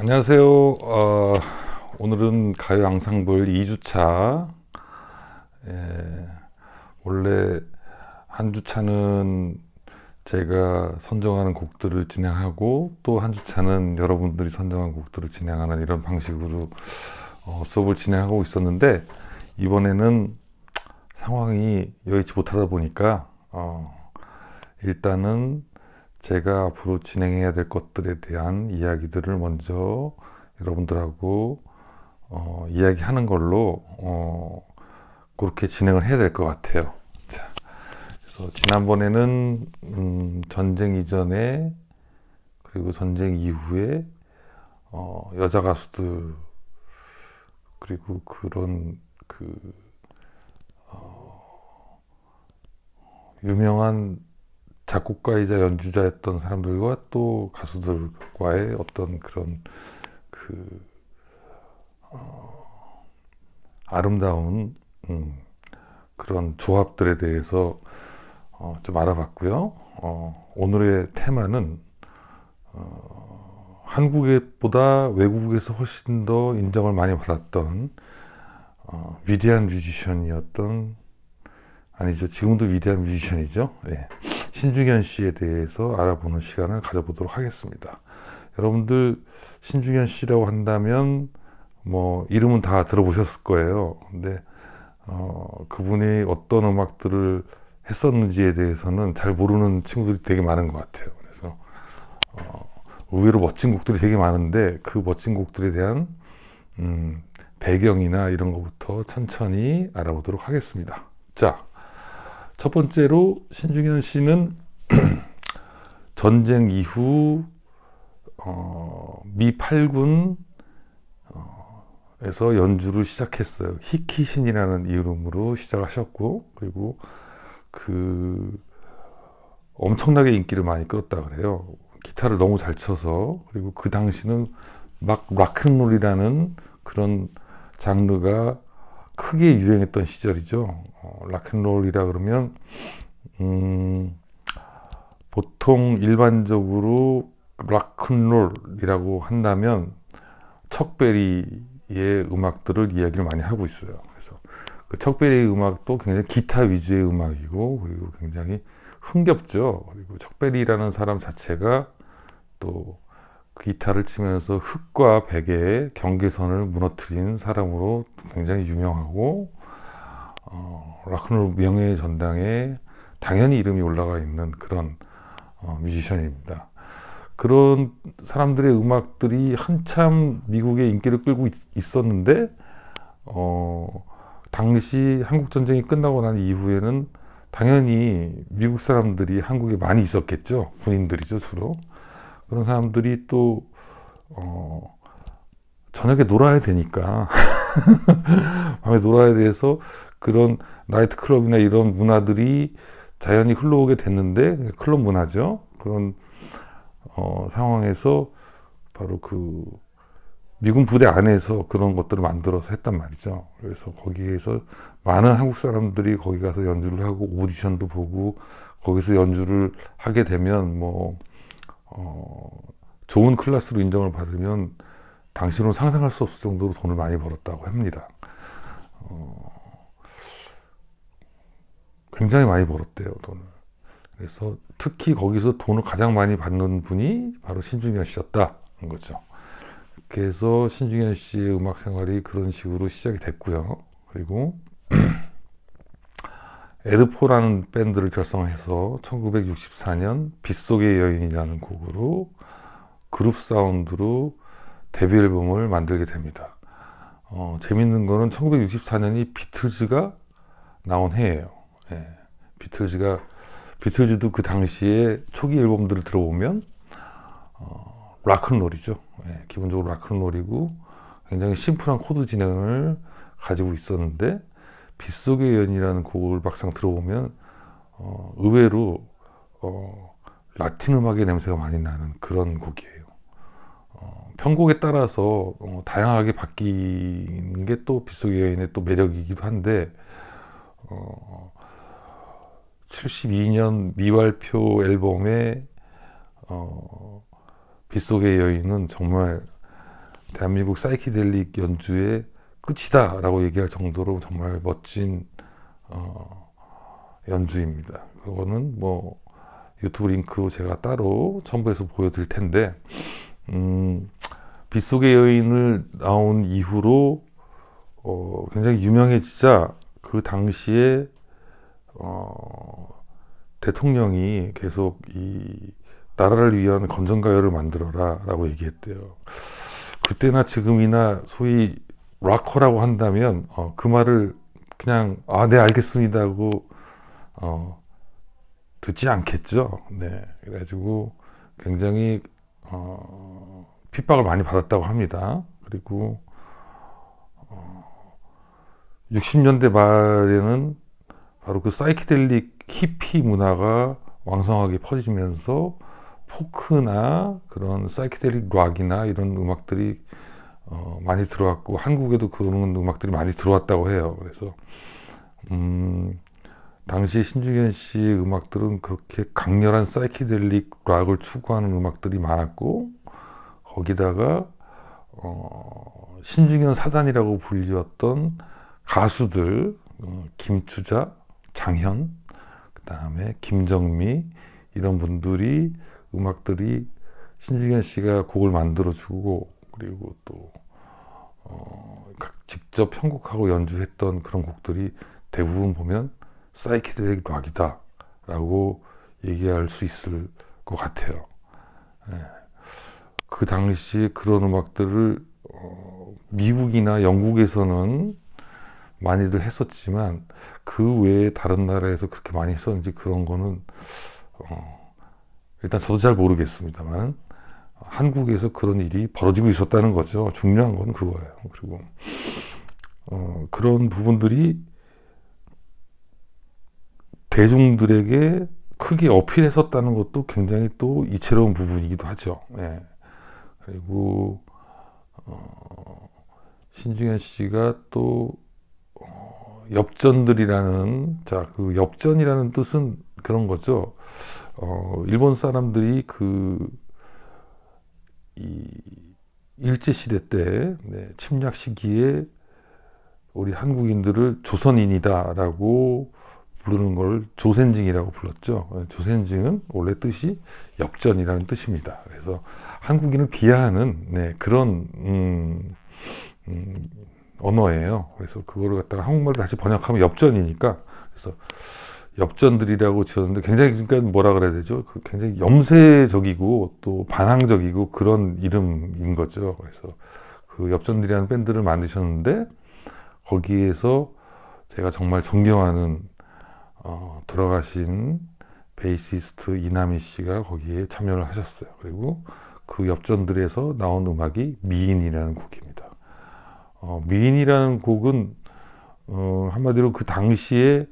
안녕하세요. 어, 오늘은 가요 앙상블 2주차. 예, 원래 한 주차는 제가 선정하는 곡들을 진행하고 또 한 주차는 여러분들이 선정한 곡들을 진행하는 이런 방식으로 어, 수업을 진행하고 있었는데 이번에는 상황이 여의치 못하다 보니까 어, 일단은 제가 앞으로 진행해야 될 것들에 대한 이야기들을 먼저 여러분들하고 어, 이야기하는 걸로 어, 그렇게 진행을 해야 될 것 같아요. 자, 그래서 지난번에는 음, 전쟁 이전에 그리고 전쟁 이후에 어, 여자 가수들 그리고 그런 그 어, 유명한 작곡가이자 연주자였던 사람들과 또 가수들과의 어떤 그런 그 어, 아름다운 음, 그런 조합들에 대해서 어, 좀 알아봤고요. 어, 오늘의 테마는 어, 한국보다 외국에서 훨씬 더 인정을 많이 받았던 어, 위대한 뮤지션이었던 아니죠. 지금도 위대한 뮤지션이죠. 예. 신중현 씨에 대해서 알아보는 시간을 가져보도록 하겠습니다. 여러분들 신중현 씨라고 한다면 뭐 이름은 다 들어보셨을 거예요. 근데 어, 그분이 어떤 음악들을 했었는지에 대해서는 잘 모르는 친구들이 되게 많은 것 같아요. 그래서 어, 의외로 멋진 곡들이 되게 많은데 그 멋진 곡들에 대한 음, 배경이나 이런 것부터 천천히 알아보도록 하겠습니다. 자, 첫 번째로 신중현 씨는 전쟁 이후 어, 미 8군 에서 연주를 시작했어요. 히키신이라는 이름으로 시작하셨고 그리고 그 엄청나게 인기를 많이 끌었다 그래요. 기타를 너무 잘 쳐서 그리고 그 당시는 막 락앤롤이라는 그런 장르가 크게 유행했던 시절이죠. 어, 락앤롤이라 그러면 음, 보통 일반적으로 락앤롤이라고 한다면 척베리의 음악들을 이야기를 많이 하고 있어요. 그래서 그 척베리의 음악도 굉장히 기타 위주의 음악이고 그리고 굉장히 흥겹죠. 그리고 척베리라는 사람 자체가 또 기타를 치면서 흙과 백의 경계선을 무너뜨린 사람으로 굉장히 유명하고 어, 락큰롤 명예의 전당에 당연히 이름이 올라가 있는 그런 어, 뮤지션입니다. 그런 사람들의 음악들이 한참 미국의 인기를 끌고 있, 었는데 어, 당시 한국 전쟁이 끝나고 난 이후에는 당연히 미국 사람들이 한국에 많이 있었겠죠. 군인들이죠, 주로. 그런 사람들이 또, 어, 저녁에 놀아야 되니까. 밤에 놀아야 돼서 그런 나이트 클럽이나 이런 문화들이 자연히 흘러오게 됐는데, 클럽 문화죠. 그런, 어, 상황에서 바로 그, 미군 부대 안에서 그런 것들을 만들어서 했단 말이죠. 그래서 거기에서 많은 한국 사람들이 거기 가서 연주를 하고 오디션도 보고 거기서 연주를 하게 되면 뭐 어, 좋은 클래스로 인정을 받으면 당시로는 상상할 수 없을 정도로 돈을 많이 벌었다고 합니다. 어, 굉장히 많이 벌었대요, 돈을. 그래서 특히 거기서 돈을 가장 많이 받는 분이 바로 신중현 씨였다는 거죠. 그래서 신중현 씨의 음악 생활이 그런 식으로 시작이 됐고요. 그리고 에드포라는 밴드를 결성해서 1964년 빗속의 여인이라는 곡으로 그룹 사운드로 데뷔 앨범을 만들게 됩니다. 어, 재밌는 거는 1964년이 비틀즈가 나온 해예요. 예, 비틀즈가 비틀즈도 그 당시에 초기 앨범들을 들어보면 어, 락큰롤이죠. 예, 기본적으로 락큰롤이고 굉장히 심플한 코드 진행을 가지고 있었는데 빗속의 연이라는 곡을 막상 들어보면 어, 의외로 어, 라틴 음악의 냄새가 많이 나는 그런 곡이에요. 어, 편곡에 따라서 어, 다양하게 바뀌는 게 또 빗속의 여인의 또 매력이기도 한데 어, 72년 미왈표 앨범의 어, 빗속의 여인은 정말 대한민국 사이키델릭 연주의 끝이다라고 얘기할 정도로 정말 멋진 어, 연주입니다. 그거는 뭐 유튜브 링크로 제가 따로 첨부해서 보여드릴 텐데 음, 빗속의 여인을 나온 이후로 어, 굉장히 유명해지자 그 당시에 어, 대통령이 계속 이 나라를 위한 건전가요를 만들어라 라고 얘기했대요. 그때나 지금이나 소위 락커라고 한다면 어, 그 말을 그냥 아 네 알겠습니다 하고 어, 듣지 않겠죠. 네 그래가지고 굉장히 어, 핍박을 많이 받았다고 합니다. 그리고 어, 60년대 말에는 바로 그 사이키델릭 히피 문화가 왕성하게 퍼지면서 포크나 그런 사이키델릭 락이나 이런 음악들이 어, 많이 들어왔고 한국에도 그런 음악들이 많이 들어왔다고 해요. 그래서 음, 당시 신중현 씨의 음악들은 그렇게 강렬한 사이키델릭 락을 추구하는 음악들이 많았고 거기다가 어, 신중현 사단이라고 불리웠던 가수들 어, 김추자, 장현, 그 다음에 김정미 이런 분들이 음악들이 신중현 씨가 곡을 만들어주고 그리고 또 어, 직접 편곡하고 연주했던 그런 곡들이 대부분 보면 사이키델릭 락이다라고 얘기할 수 있을 것 같아요. 예. 그 당시 그런 음악들을 어, 미국이나 영국에서는 많이들 했었지만 그 외에 다른 나라에서 그렇게 많이 했었는지 그런 거는 어, 일단 저도 잘 모르겠습니다만 한국에서 그런 일이 벌어지고 있었다는 거죠. 중요한 건 그거예요. 그리고 어, 그런 부분들이 대중들에게 크게 어필했었다는 것도 굉장히 또 이채로운 부분이기도 하죠. 예. 그리고 어, 신중현 씨가 또 어, 엽전들이라는 자그 엽전이라는 뜻은 그런 거죠. 어, 일본 사람들이 그 이 일제 시대 때 네, 침략 시기에 우리 한국인들을 조선인이다라고 부르는 걸 조센징이라고 불렀죠. 조센징은 원래 뜻이 엽전이라는 뜻입니다. 그래서 한국인을 비하하는 네, 그런 음, 음, 언어예요. 그래서 그거를 갖다가 한국말로 다시 번역하면 엽전이니까 그래서 엽전들이라고 지었는데 굉장히 그러니까 뭐라 그래야 되죠? 그 굉장히 염세적이고 또 반항적이고 그런 이름인 거죠. 그래서 그 엽전들이라는 밴드를 만드셨는데 거기에서 제가 정말 존경하는 어, 돌아가신 베이시스트 이남희 씨가 거기에 참여를 하셨어요. 그리고 그 엽전들에서 나온 음악이 미인이라는 곡입니다. 어, 미인이라는 곡은 어, 한마디로 그 당시에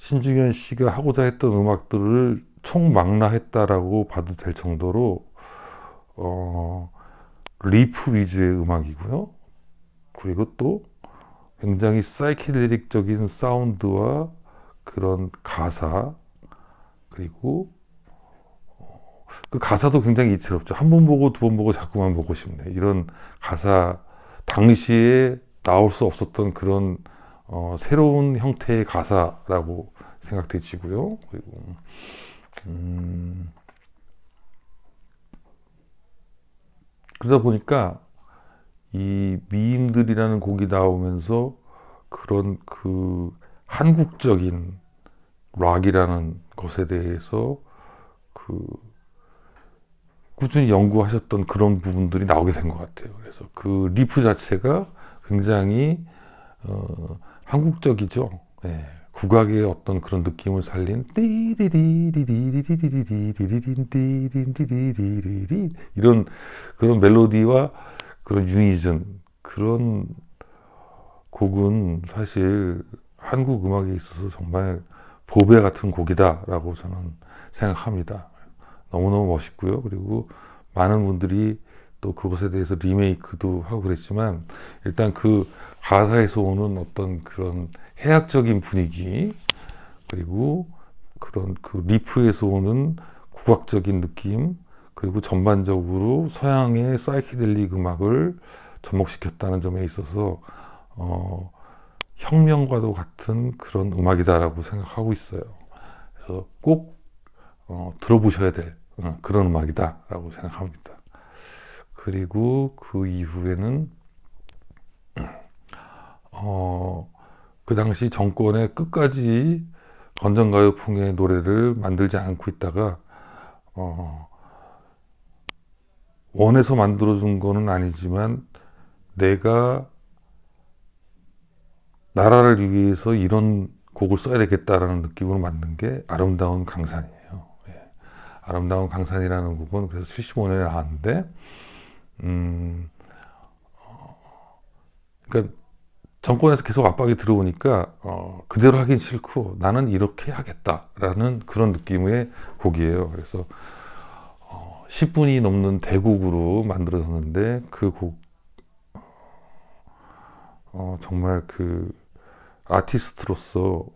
신중현 씨가 하고자 했던 음악들을 총망라했다라고 봐도 될 정도로 어, 리프 위주의 음악이고요. 그리고 또 굉장히 사이키델릭적인 사운드와 그런 가사 그리고 어, 그 가사도 굉장히 이채롭죠. 한 번 보고 두 번 보고 자꾸만 보고 싶네. 이런 가사 당시에 나올 수 없었던 그런 어, 새로운 형태의 가사라고 생각되지고요. 그리고 음, 그러다 보니까 이 미인들이라는 곡이 나오면서 그런 그 한국적인 락이라는 것에 대해서 그 꾸준히 연구하셨던 그런 부분들이 나오게 된 것 같아요. 그래서 그 리프 자체가 굉장히 어, 한국적이죠. 네. 국악의 어떤 그런 느낌을 살린 이런 그런 멜로디와 그런 유니즘 그런 곡은 사실 한국 음악에 있어서 정말 보배 같은 곡이다라고 저는 생각합니다. 너무너무 멋있고요. 그리고 많은 분들이 또 그것에 대해서 리메이크도 하고 그랬지만 일단 그 가사에서 오는 어떤 그런 해학적인 분위기 그리고 그런 그 리프에서 오는 국악적인 느낌 그리고 전반적으로 서양의 사이키델릭 음악을 접목시켰다는 점에 있어서 어, 혁명과도 같은 그런 음악이다라고 생각하고 있어요. 그래서 꼭 어, 들어보셔야 될 어, 그런 음악이다라고 생각합니다. 그리고 그 이후에는 어, 그 당시 정권의 끝까지 건전가요풍의 노래를 만들지 않고 있다가 어, 원해서 만들어준 거는 아니지만 내가 나라를 위해서 이런 곡을 써야 되겠다라는 느낌으로 만든 게 아름다운 강산이에요. 예. 아름다운 강산이라는 곡은 그래서 75년에 나왔는데, 음, 어, 그러니까 정권에서 계속 압박이 들어오니까 어, 그대로 하긴 싫고 나는 이렇게 하겠다라는 그런 느낌의 곡이에요. 그래서 어, 10분이 넘는 대곡으로 만들어졌는데 그 곡, 어, 정말 그 아티스트로서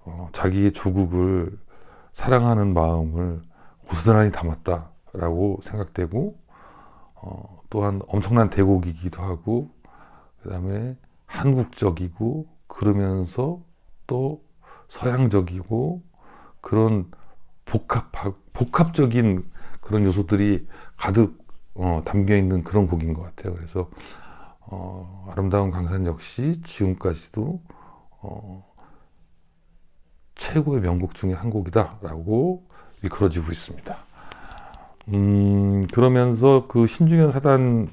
어, 자기의 조국을 사랑하는 마음을 고스란히 담았다라고 생각되고 어, 또한 엄청난 대곡이기도 하고 그 다음에 한국적이고 그러면서 또 서양적이고 그런 복합 복합적인 그런 요소들이 가득 어, 담겨 있는 그런 곡인 것 같아요. 그래서 어, 아름다운 강산 역시 지금까지도 어, 최고의 명곡 중에 한 곡이다라고 일컬어지고 있습니다. 음, 그러면서 그 신중현 사단에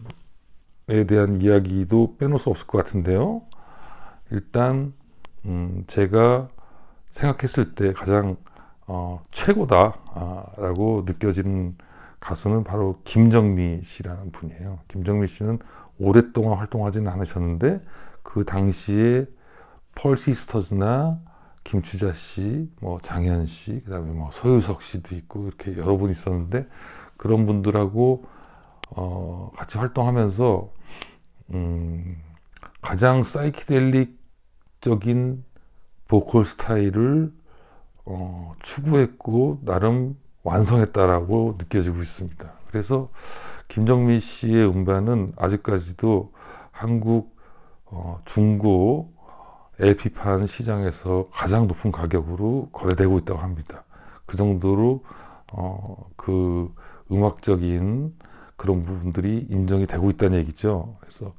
대한 이야기도 빼놓을 수 없을 것 같은데요. 일단 음, 제가 생각했을 때 가장 어, 최고다라고 느껴지는 가수는 바로 김정미 씨라는 분이에요. 김정미 씨는 오랫동안 활동하지는 않으셨는데 그 당시에 펄 시스터즈나 김추자 씨, 뭐 장현 씨, 그다음에 뭐 서유석 씨도 있고 이렇게 여러 분 있었는데 그런 분들하고 어, 같이 활동하면서 음, 가장 사이키델릭적인 보컬 스타일을 어, 추구했고 나름 완성했다라고 느껴지고 있습니다. 그래서 김정민 씨의 음반은 아직까지도 한국 어, 중고 LP판 시장에서 가장 높은 가격으로 거래되고 있다고 합니다. 그 정도로 어, 그 음악적인 그런 부분들이 인정이 되고 있다는 얘기죠. 그래서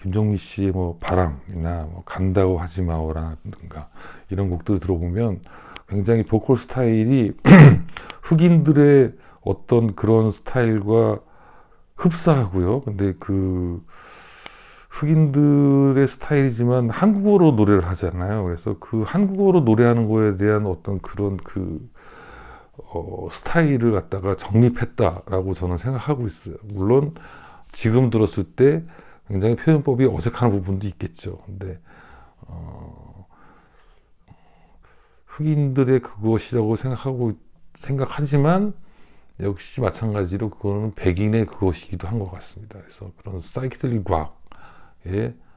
김종민 씨의 뭐 바람이나 뭐 간다고 하지 마오라든가 이런 곡들을 들어보면 굉장히 보컬 스타일이 흑인들의 어떤 그런 스타일과 흡사하고요. 근데 그 흑인들의 스타일이지만 한국어로 노래를 하잖아요. 그래서 그 한국어로 노래하는 거에 대한 어떤 그런 그 어, 스타일을 갖다가 정립했다라고 저는 생각하고 있어요. 물론 지금 들었을 때 굉장히 표현법이 어색한 부분도 있겠죠. 근데 어, 흑인들의 그것이라고 생각하고 생각하지만 역시 마찬가지로 그거는 백인의 그것이기도 한 것 같습니다. 그래서 그런 사이키델릭 락의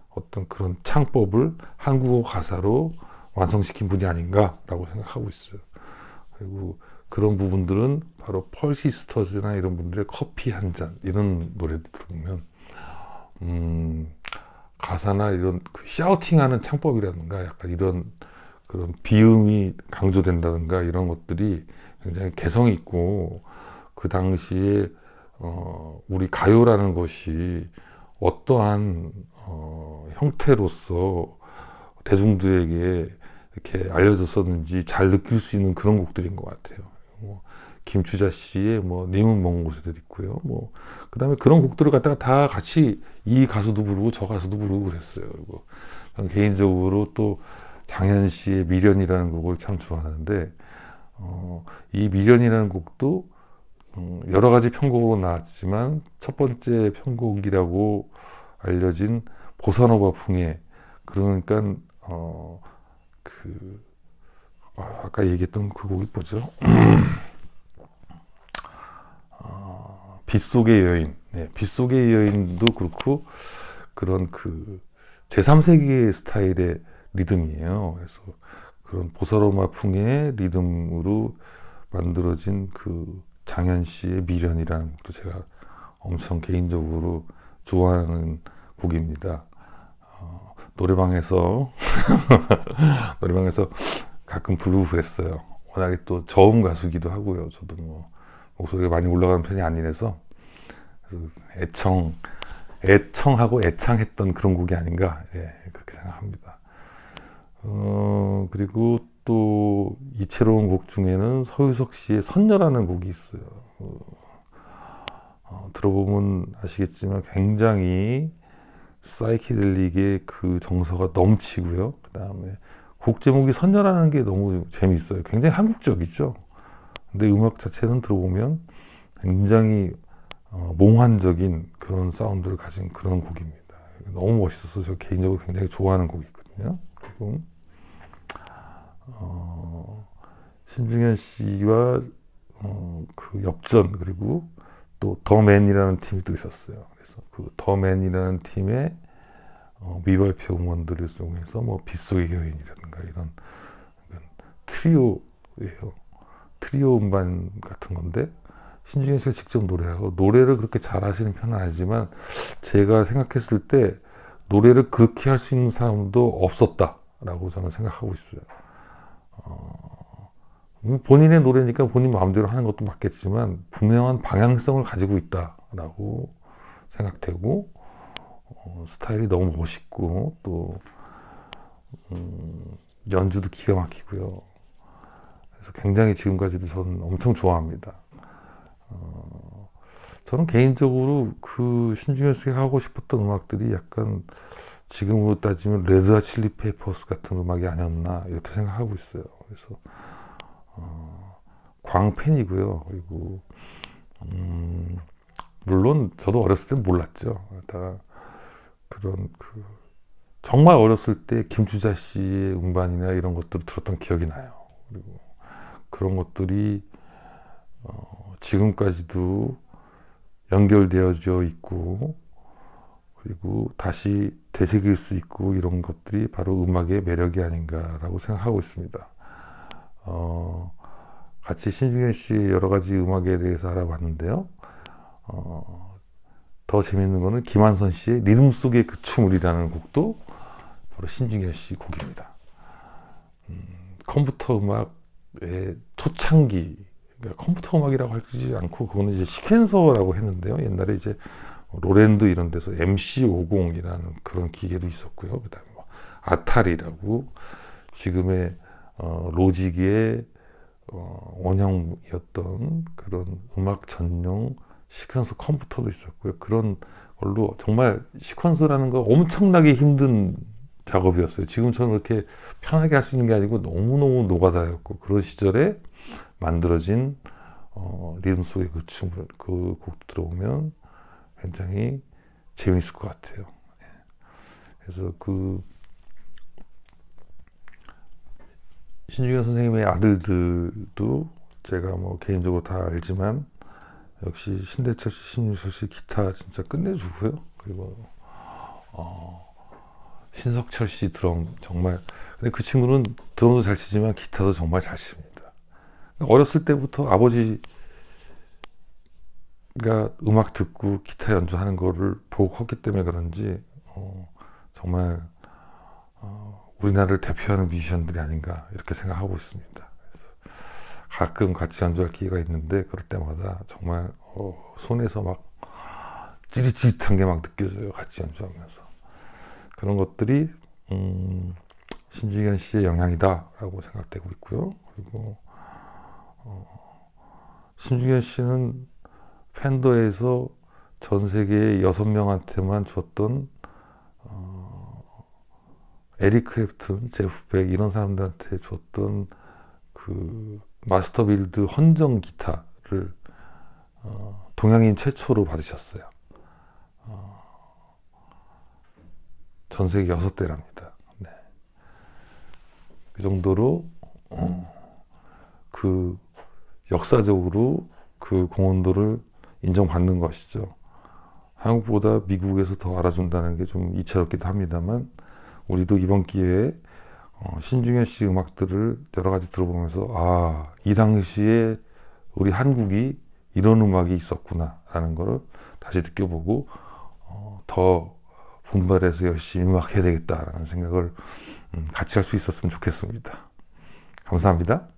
어떤 그런 창법을 한국어 가사로 완성시킨 분이 아닌가라고 생각하고 있어요. 그리고 그런 부분들은 바로 펄 시스터즈나 이런 분들의 커피 한 잔 이런 노래들 들으면 음, 가사나 이런 그 샤우팅하는 창법이라든가 약간 이런 그런 비음이 강조된다든가 이런 것들이 굉장히 개성 있고 그 당시에 어, 우리 가요라는 것이 어떠한 어, 형태로서 대중들에게 이렇게 알려졌었는지 잘 느낄 수 있는 그런 곡들인 것 같아요. 뭐 김추자 씨의 뭐 님은 먼 곳에도 있고요. 뭐 그다음에 그런 곡들을 갖다가 다 같이 이 가수도 부르고 저 가수도 부르고 그랬어요. 그리고 개인적으로 또 장현 씨의 미련이라는 곡을 참 좋아하는데 어, 이 미련이라는 곡도 음, 여러 가지 편곡으로 나왔지만 첫 번째 편곡이라고 알려진 보사노바 풍의 그러니까 어, 그 아, 아까 얘기했던 그 곡이 뭐죠? 어, 빗속의 여인, 네, 빗속의 여인도 그렇고 그런 그 제3세기의 스타일의 리듬이에요. 그래서 그런 보사로마풍의 리듬으로 만들어진 그 장현 씨의 미련이라는 것도 제가 엄청 개인적으로 좋아하는 곡입니다. 어, 노래방에서 노래방에서 가끔 부르고 그랬어요. 워낙에 또 저음 가수기도 하고요. 저도 뭐 목소리가 많이 올라가는 편이 아니라서 그래서 애청 애청하고 애창했던 그런 곡이 아닌가 예, 그렇게 생각합니다. 어, 그리고 또 이채로운 곡 중에는 서유석 씨의 선녀라는 곡이 있어요. 어, 어, 들어보면 아시겠지만 굉장히 사이키델릭의 그 정서가 넘치고요. 그 다음에 곡 제목이 선녀라는 게 너무 재밌어요. 굉장히 한국적이죠. 근데 음악 자체는 들어보면 굉장히 어, 몽환적인 그런 사운드를 가진 그런 곡입니다. 너무 멋있어서 저 개인적으로 굉장히 좋아하는 곡이거든요. 그리고 어, 신중현 씨와 어, 그 엽전 그리고 또 더맨이라는 팀이 또 있었어요. 그래서 그 더맨이라는 팀의 어, 미발표 음원들을 통해서 뭐 빗속의 여인이라든가 이런 트리오예요. 트리오 음반 같은 건데 신중현 씨가 직접 노래하고 노래를 그렇게 잘하시는 편은 아니지만 제가 생각했을 때 노래를 그렇게 할 수 있는 사람도 없었다라고 저는 생각하고 있어요. 어, 뭐 본인의 노래니까 본인 마음대로 하는 것도 맞겠지만 분명한 방향성을 가지고 있다라고 생각되고 어, 스타일이 너무 멋있고 또 음, 연주도 기가 막히고요. 그래서 굉장히 지금까지도 저는 엄청 좋아합니다. 어, 저는 개인적으로 그 신중현 씨가 하고 싶었던 음악들이 약간 지금으로 따지면 레드와 칠리 페이퍼스 같은 음악이 아니었나 이렇게 생각하고 있어요. 그래서 어, 광팬이고요. 그리고 음, 물론 저도 어렸을 땐 몰랐죠. 다 그런 그 정말 어렸을 때 김추자 씨의 음반이나 이런 것들을 들었던 기억이 나요. 그리고 그런 것들이 어, 지금까지도 연결되어져 있고 그리고 다시 되새길 수 있고 이런 것들이 바로 음악의 매력이 아닌가라고 생각하고 있습니다. 어, 같이 신중현 씨의 여러 가지 음악에 대해서 알아봤는데요. 어, 더 재밌는 거는 김한선 씨의 리듬 속의 그 춤을이라는 곡도 바로 신중현 씨 곡입니다. 음, 컴퓨터 음악의 초창기, 그러니까 컴퓨터 음악이라고 하지 않고 그거는 이제 시퀀서라고 했는데요. 옛날에 이제 로랜드 이런 데서 MC50이라는 그런 기계도 있었고요. 그다음에 뭐 아타리라고 지금의 어, 로직의 어, 원형이었던 그런 음악 전용 시퀀서 컴퓨터도 있었고요. 그런 걸로 정말 시퀀서라는 거 엄청나게 힘든 작업이었어요. 지금처럼 이렇게 편하게 할 수 있는 게 아니고 너무너무 노가다였고 그런 시절에 만들어진 어, 리듬 속의 그 춤을 그 곡 들어보면 굉장히 재미있을 것 같아요. 예. 그래서 그 신중현 선생님의 아들들도 제가 뭐 개인적으로 다 알지만 역시 신대철 씨, 신유철 씨 기타 진짜 끝내주고요. 그리고 어, 신석철 씨 드럼 정말 근데 그 친구는 드럼도 잘 치지만 기타도 정말 잘 칩니다. 어렸을 때부터 아버지 가 음악 듣고 기타 연주하는 거를 보고 컸기 때문에 그런지 어, 정말 어, 우리나라를 대표하는 뮤지션들이 아닌가 이렇게 생각하고 있습니다. 가끔 같이 연주할 기회가 있는데 그럴 때마다 정말 어, 손에서 막 찌릿찌릿한 게 막 느껴져요. 같이 연주하면서 그런 것들이 음, 신중현 씨의 영향이다라고 생각되고 있고요. 그리고 어, 신중현 씨는 팬더에서 전 세계 여섯 명한테만 줬던 에릭 크래프튼, 제프 백 이런 사람들한테 줬던 그 마스터 빌드 헌정 기타를 어, 동양인 최초로 받으셨어요. 어, 전 세계 여섯 대랍니다. 네. 그 정도로 어, 그 역사적으로 그 공헌도를 인정받는 것이죠. 한국보다 미국에서 더 알아준다는 게 좀 이채롭기도 합니다만 우리도 이번 기회에 어, 신중현 씨 음악들을 여러 가지 들어보면서 아, 이 당시에 우리 한국이 이런 음악이 있었구나라는 거를 다시 느껴보고 어, 더 분발해서 열심히 음악해야 되겠다라는 생각을 음, 같이 할 수 있었으면 좋겠습니다. 감사합니다.